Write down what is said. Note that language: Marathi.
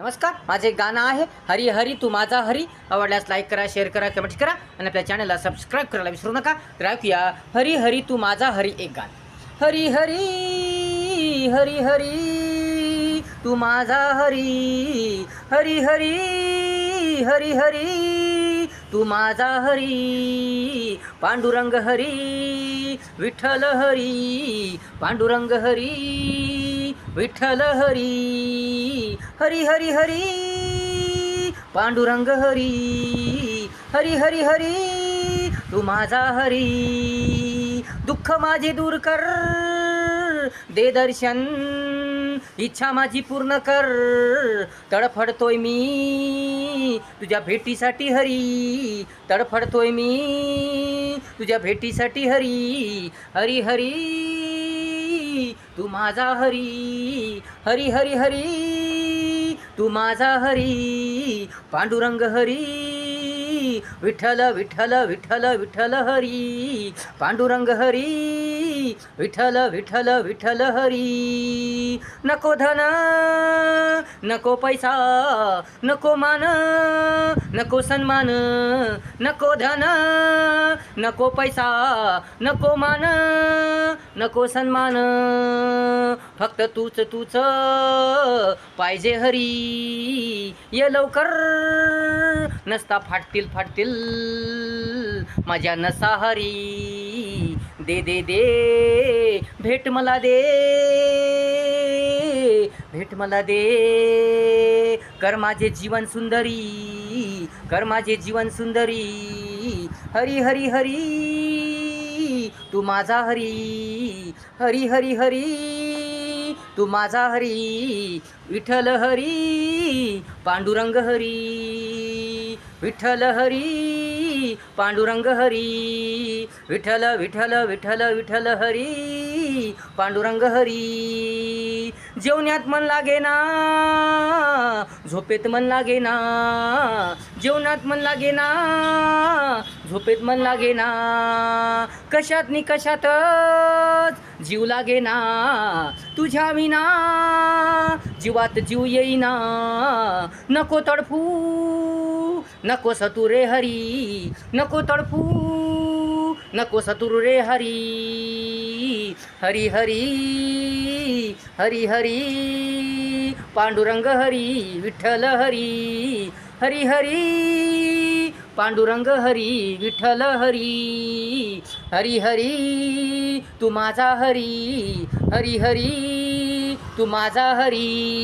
नमस्कार माझे एक गाणं आहे हरी हरी तू माझा हरी. आवडल्यास लाईक करा शेअर करा कमेंट करा आणि आपल्या चॅनलला सबस्क्राईब करायला विसरू नका. तर ऐकूया हरी हरी तू माझा हरी एक गाणं. हरी हरी हरी हरी तू माझा हरी. हरी हरी हरी हरी तू माझा हरी. पांडुरंग हरी विठ्ठल हरी. पांडुरंग हरी विठ्ठल हरी हरी हरी हरी पांडुरंग हरी हरी हरी हरी तू माझा हरी. दुःख माझे दूर कर दे दर्शन इच्छा माझी पूर्ण कर. तडफडतोय मी तुझ्या भेटीसाठी हरी तडफडतोय मी तुझ्या भेटीसाठी हरी. हरी हरी तू माझा हरी हरी हरी हरी तू माझा हरी पांडुरंग हरी विठ्ठल विठ्ठल विठ्ठल विठ्ठल हरी पांडुरंग हरी विठ्ठल विठ्ठल विठ्ठल हरी. नको धन नको पैसा नको मान नको सन्मान नको धन नको पैसा नको मान. नको सन्मान. फक्त तूच तूच. पाहिजे हरी. ये लवकर. नसता फाटतील फाटतील. माझ्या नसा हरी. दे दे दे. भेट मला दे. भेट मला दे. कर माझे जीवन सुंदरी. कर माझे जीवन सुंदरी. हरी हरी हरी. तू माझा हरी हरी हरी हरी. तू माझा हरी विठ्ठल हरी पांडुरंग हरी. विठ्ठल हरी पांडुरंग हरी. विठ्ठल विठ्ठल विठ्ठल विठ्ठल हरी पांडुरंग हरी. जेवण्यात मन लागे ना झोपेत मन लागे ना जेवणात मन लागे ना झोपेत मन लागे ना कशात नि कशातच जीव लागे ना तुझ्या विना जीवात जीव येईना. नको तडफू नको सतू रे हरी. नको तडफू नको सतुर रे हरी. हरी हरी हरी हरी पांडुरंग हरी विठ्ठल हरी. हरी हरी पांडुरंग हरी विठ्ठल हरी हरी हरी तू माझा हरी हरी हरी तू माझा हरी.